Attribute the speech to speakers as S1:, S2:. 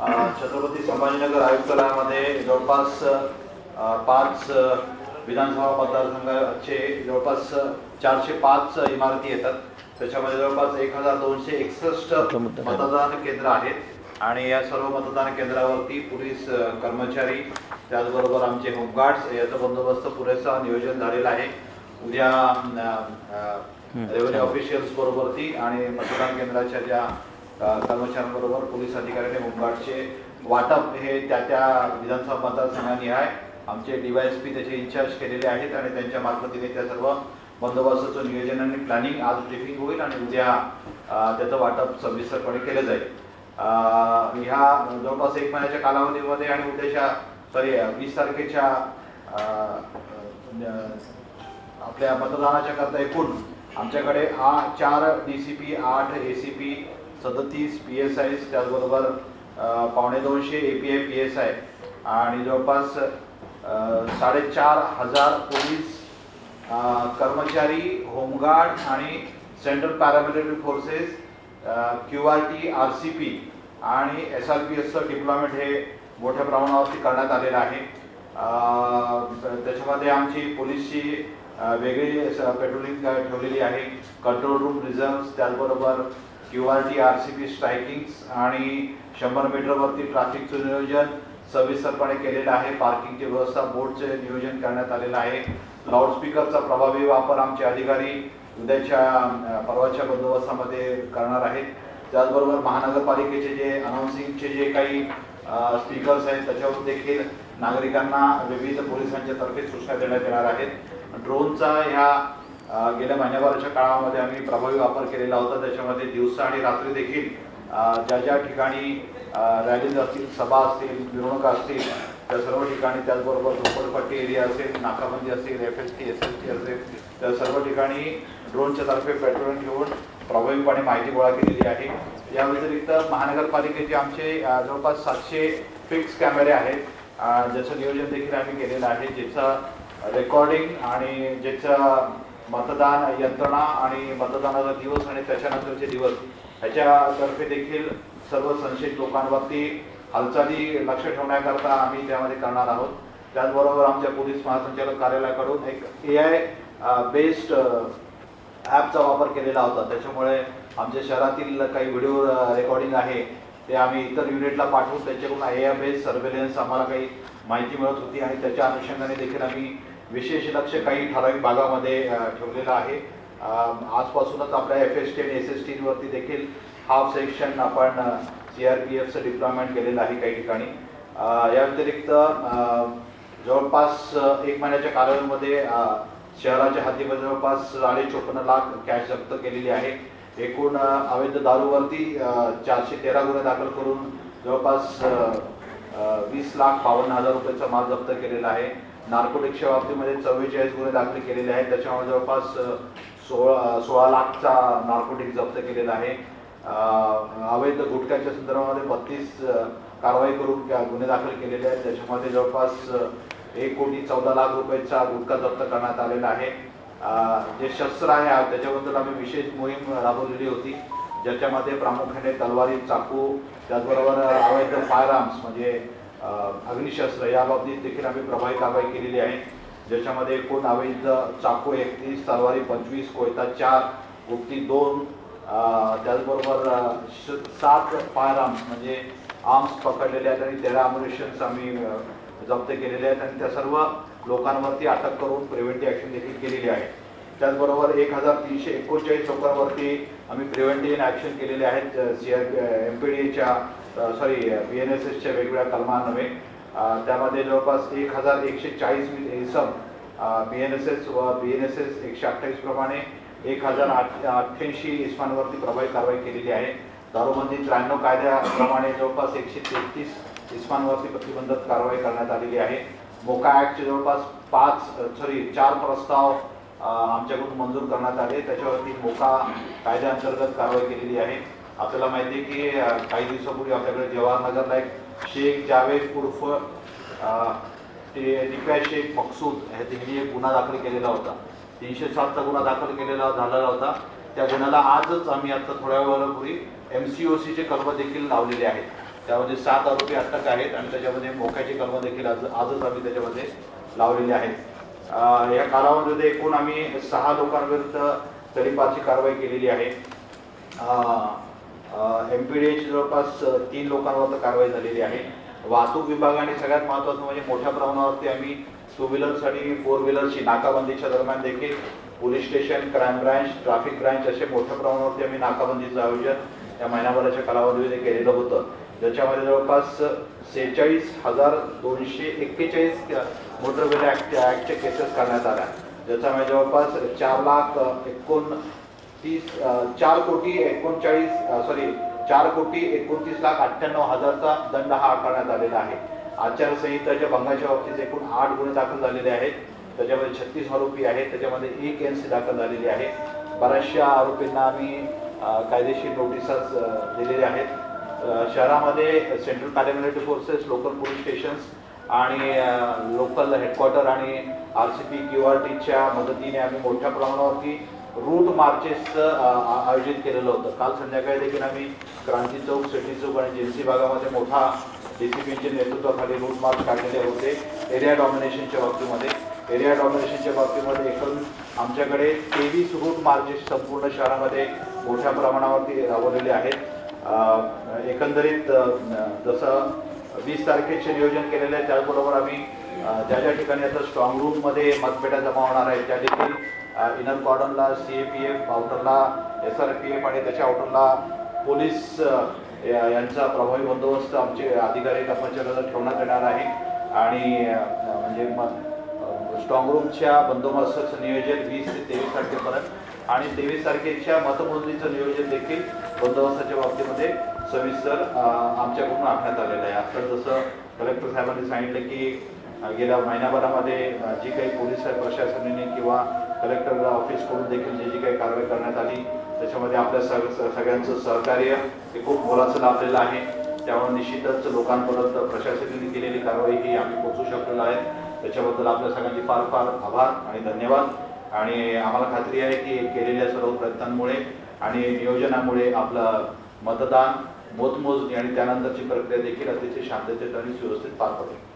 S1: छत्रपती संभाजीनगर आयुक्तालयामध्ये जवळपास पाच विधानसभा मतदारसंघाचे जवळपास चारशे पाच इमारती येतात. त्याच्यामध्ये जवळपास एक हजार दोनशे एकसष्ट मतदान केंद्र आहेत. आणि या सर्व मतदान केंद्रावरती पोलीस कर्मचारी त्याचबरोबर आमचे होमगार्ड्स याचा बंदोबस्त पुरेसा नियोजन झालेला आहे. उद्या रेव्हन्यू ऑफिशियल्स बरोबर ती आणि मतदान केंद्राच्या ज्या कर्मचाऱ्यांबरोबर पोलीस अधिकाऱ्यांनी होमगार्डचे वाटप हे त्या त्या विधानसभा मतदारसंघानी आहे. आमचे डीवायएसपी त्याचे इन्चार्ज केलेले आहेत आणि त्यांच्या मार्फतीने त्या सर्व बंदोबस्ताचं नियोजन आणि प्लॅनिंग आज ब्रिफिंग होईल आणि उद्या त्याचं वाटप सविस्तरपणे केलं जाईल. ह्या जवळपास एक महिन्याच्या कालावधीमध्ये आणि उद्याच्या सॉरी वीस तारखेच्या आपल्या मतदानाच्या करता एकूण आमच्याकडे आ चार डी सी पी आठ ए सी पी सदतीस पी एस आय त्याचबरोबर पावणे दोनशे A P I P S I आणि जवळपास साडेचार हजार पोलीस कर्मचारी होमगार्ड आणि central paramilitary forces Q R T R C P आणि एस आर पी एसचं डिप्लॉयमेंट हे मोठ्या प्रमाणावरती करण्यात आलेलं आहे. त्याच्यामध्ये आमची पोलीसची वेगळी पेट्रोलिंग ठेवलेली आहे. कंट्रोल रूम रिझर्व त्याचबरोबर Q R T R C B strikings आणि शंभर मीटरवरती ट्रॅफिकचं नियोजन सविस्तरपणे केलेलं आहे. पार्किंगची व्यवस्था बोर्डचे नियोजन करण्यात आलेलं आहे. लाऊडस्पीकरचा प्रभावी वापर आमचे अधिकारी उद्याच्या परवाच्या बंदोबस्तामध्ये करणार आहेत. त्याचबरोबर महानगरपालिकेचे जे अनाऊन्सिंगचे जे काही स्पीकर्स आहेत त्याच्यावर देखील नागरिकांना विविध पोलिसांच्या तर्फे सूचना देण्यात येणार आहेत. ड्रोनचा ह्या गेल्या महिन्याभराच्या काळामध्ये आम्ही प्रभावी वापर केलेला होता. त्याच्यामध्ये दिवसा आणि रात्री देखील ज्या ज्या ठिकाणी रॅलीज असतील सभा असतील मिरवणुका असतील त्या सर्व ठिकाणी त्याचबरोबर झोपडपट्टी एरिया असेल नाकाबंदी असेल F S T S S T असेल त्या सर्व ठिकाणी ड्रोनच्या तर्फे पेट्रोल घेऊन प्रभावीपणे माहिती गोळा केलेली आहे. या व्यतिरिक्त महानगरपालिकेचे आमचे जवळपास सातशे फिक्स कॅमेरे आहेत. ज्याचं नियोजन देखील आम्ही केलेलं आहे ज्याचं रेकॉर्डिंग आणि ज्याचं मतदान यंत्रणा आणि मतदानाचा दिवस आणि त्याच्यानंतरचे दिवस ह्याच्यातर्फे देखील सर्व संशयित लोकांवरती हालचाली लक्ष ठेवण्याकरता आम्ही त्यामध्ये करणार आहोत. त्याचबरोबर आमच्या पोलीस महासंचालक कार्यालयाकडून एक ए आय बेस्ड ॲपचा वापर केलेला होता. त्याच्यामुळे आमच्या शहरातील काही व्हिडिओ रेकॉर्डिंग आहे ते आम्ही इतर युनिटला पाठवून त्याच्याकडून ए आय बेस्ड सर्वेलन्स आम्हाला काही माहिती मिळत होती आणि त्याच्या अनुषंगाने देखील आम्ही विशेष लक्ष काही ठराविक भागामध्ये ठेवलेलं आहे. आजपासूनच आपल्या एफ एस टी आणि एस एस टीवरती देखील हाफ सेक्शन आपण सी आर पी एफचं डिप्लॉयमेंट केलेलं आहे काही ठिकाणी. या व्यतिरिक्त जवळपास एक महिन्याच्या कालावधीमध्ये शहराच्या हद्दीमध्ये जवळपास साडे चोपन्न लाख कॅश जप्त केलेली आहे. एकूण अवैध दारूवरती चारशे तेरा गुन्हे दाखल करून जवळपास वीस लाख बावन्न हजार रुपयाचा माल जप्त केलेला आहे. नार्कोटिक्सच्या बाबतीमध्ये चव्वेचाळीस गुन्हे दाखल केलेले आहेत. त्याच्यामुळे जवळपास सोळा सोळा लाखचा नार्कोटिक जप्त केलेला आहे. अवैध गुटख्याच्या संदर्भामध्ये बत्तीस कारवाई करून गुन्हे दाखल केलेले आहेत. त्याच्यामध्ये जवळपास एक कोटी चौदा लाख रुपयाचा गुटखा जप्त करण्यात आलेला आहे. जे शस्त्र आहे त्याच्याबद्दल आम्ही विशेष मोहीम राबवलेली होती. ज्याच्यामध्ये प्रामुख्याने तलवारी चाकू त्याचबरोबर अवैध फायर आर्म्स म्हणजे अग्निशस्त्र या बाबतीत देखील आम्ही प्रभावी कारवाई केलेली आहे. ज्याच्यामध्ये एकूण अवैध चाकू एकतीस तलवारी पंचवीस कोयता चार गुप्ती दोन त्याचबरोबर श- सात फायर आर्म्स म्हणजे आर्म्स पकडलेले आहेत आणि तेरा अम्युनेशन्स आम्ही जप्त केलेले आहेत आणि त्या सर्व लोकांवरती अटक करून प्रिव्हेंटिव्ह ॲक्शन देखील केलेली आहे. त्याचबरोबर एक हजार तीनशे एकोणचाळीस लोकांवरती आम्ही प्रिव्हेंटिव्ह ॲक्शन केलेले आहेत सी आर एम पी डीच्या सॉरी बी एन एस एसच्या वेगवेगळ्या कलमांमुळे त्यामध्ये जवळपास एक हजार एकशे चाळीस इसम बी एन एस एस व बी एन एस एस एकशे अठ्ठावीस प्रमाणे एक हजार आठ अठ्ठ्याऐंशी इस्मांवरती प्रभावी कारवाई केलेली आहे. दारूबंदी त्र्याण्णव कायद्याप्रमाणे जवळपास एकशे तेहतीस इस्मांवरती प्रतिबंधक कारवाई करण्यात आलेली आहे. मोका ॲक्टचे जवळपास पाच सॉरी चार प्रस्ताव आमच्याकडून मंजूर करण्यात आले. त्याच्यावरती मोका कायद्याअंतर्गत कारवाई केलेली आहे. आपल्याला माहिती आहे की काही दिवसापूर्वी आपल्याकडे जवाहरनगरला एक शेख जावेद उर्फ ते निप्या शेख मकसूद ह्या तिन्ही एक गुन्हा दाखल केलेला होता. तीनशे सातचा गुन्हा दाखल केलेला झालेला होता. त्या गुन्ह्याला आजच आम्ही आता थोड्या वेळापूर्वी एम सी ओ सीचे कलम देखील लावलेले आहेत. त्यामध्ये सात आरोपी अटक आहेत आणि त्याच्यामध्ये मोक्याचे कर्म देखील आज आजच आम्ही त्याच्यामध्ये लावलेले आहेत. या कालावधीमध्ये एकूण आम्ही सहा लोकांविरुद्ध तडीपारची कारवाई केलेली आहे. एम पी डी एच जवळपास तीन लोकांवर कारवाई झालेली आहे. वाहतूक विभागाने सगळ्यात महत्त्वाचं म्हणजे मोठ्या प्रमाणावरती आम्ही टू व्हीलर्स आणि फोर व्हीलरची नाकाबंदीच्या दरम्यान देखील police station crime branch traffic branch असे मोठ्या प्रमाणावरती आम्ही नाकाबंदीचं आयोजन या महिनाभराच्या कालावधीमध्ये केलेलं होतं. ज्याच्यामध्ये जवळपास सेहेचाळीस हजार दोनशे एक्केचाळीस मोटर व्हेल ॲक्ट ॲक्टच्या केसेस करण्यात आल्या ज्याच्यामध्ये जवळपास चार लाख एकोण तीस चार कोटी एकोणचाळीस सॉरी चार कोटी एकोणतीस लाख अठ्ठ्याण्णव हजारचा दंड हा आकारण्यात आलेला आहे. आचारसंहिताच्या भंगाच्या बाबतीत एकूण आठ गुन्हे दाखल झालेले आहेत. त्याच्यामध्ये छत्तीस आरोपी आहेत. त्याच्यामध्ये एक एन सी दाखल झालेली आहे. बऱ्याचशा आरोपींना आम्ही कायदेशीर नोटिसाच अ, दिलेल्या आहेत. शहरामध्ये central paramilitary forces local police stations आणि लोकल हेडक्वार्टर आणि R C P Q R टीच्या मदतीने आम्ही मोठ्या प्रमाणावरती रूट मार्चेसचं आयोजित केलेलं होतं. काल संध्याकाळी देखील आम्ही क्रांती चौक सिटी चौक आणि जेन्सी भागामध्ये मोठा डी सी पीच्या नेतृत्वाखाली रूट मार्च काढलेले होते. एरिया डॉमिनेशनच्या बाबतीमध्ये. एरिया डॉमिनेशनच्या बाबतीमध्ये एकूण आमच्याकडे तेवीस रूट मार्चेस संपूर्ण शहरामध्ये मोठ्या प्रमाणावरती राबवलेले आहेत. एकंदरीत जसं वीस तारखेचे नियोजन केलेलं आहे त्याचबरोबर आम्ही ज्या ज्या ठिकाणी आता स्ट्रॉंग रूममध्ये मतपेट्या जमा होणार आहेत त्या देखील इनर कॉर्डनला सी ए पी एफ आउटरला एस आर पी एफ आणि त्याच्या आउटरला पोलीस यांचा प्रभावी बंदोबस्त आमचे अधिकारी कर्मचाऱ्यांना ठेवण्यात येणार आहे. आणि म्हणजे स्ट्रॉंग रूमच्या बंदोबस्ताचं नियोजन वीस ते तेवीस तारखेपर्यंत. आणि तेवीस तारखेच्या मतमोजणीचं नियोजन देखील बंदोबस्ताच्या बाबतीमध्ये सविस्तर आमच्याकडून आखण्यात आलेलं आहे. आता जसं कलेक्टर साहेबांनी सांगितलं की गेल्या महिन्याभरामध्ये जी काही पोलीस प्रशासनाने किंवा कलेक्टर ऑफिसकडून देखील जी जी काही कारवाई करण्यात आली त्याच्यामध्ये आपल्या सग सगळ्यांचं सहकार्य हे खूप मोलाचं लाभलेलं आहे. त्यामुळे निश्चितच लोकांपर्यंत प्रशासनाने केलेली कारवाई ही आम्ही पोहोचू शकलेलो आहे. त्याच्याबद्दल आपल्या सगळ्यांचे फार फार आभार आणि धन्यवाद. आणि आम्हाला खात्री आहे की केलेल्या सर्व प्रयत्नांमुळे आणि नियोजनामुळे आपलं मतदान मोजमोजणी आणि त्यानंतरची प्रक्रिया देखील अतिशय शांततेत आणि सुव्यवस्थित पार पडेल.